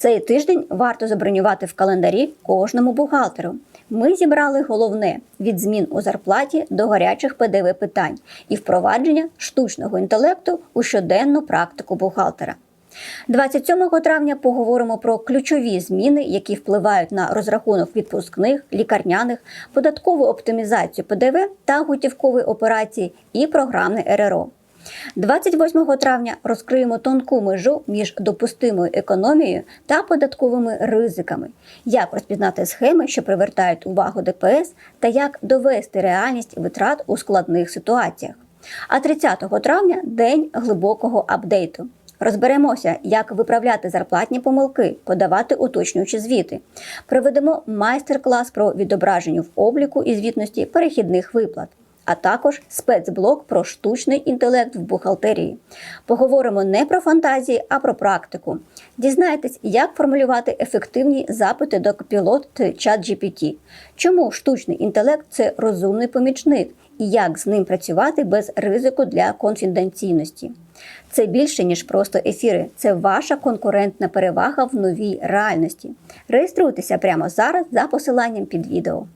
Цей тиждень варто забронювати в календарі кожному бухгалтеру. Ми зібрали головне від змін у зарплаті до гарячих ПДВ питань і впровадження штучного інтелекту у щоденну практику бухгалтера. 27 травня поговоримо про ключові зміни, які впливають на розрахунок відпускних, лікарняних, податкову оптимізацію ПДВ та готівкові операції і програмне РРО. 28 травня розкриємо тонку межу між допустимою економією та податковими ризиками, як розпізнати схеми, що привертають увагу ДПС, та як довести реальність витрат у складних ситуаціях. А 30 травня день глибокого апдейту. Розберемося, як виправляти зарплатні помилки, подавати уточнюючі звіти. Проведемо майстер-клас про відображення в обліку і звітності перехідних виплат, а також спецблок про штучний інтелект в бухгалтерії. Поговоримо не про фантазії, а про практику. Дізнайтесь, як формулювати ефективні запити до Copilot та ChatGPT. Чому штучний інтелект це розумний помічник і як з ним працювати без ризику для конфіденційності. Це більше ніж просто ефіри. Це ваша конкурентна перевага в новій реальності. Реєструйтеся прямо зараз за посиланням під відео.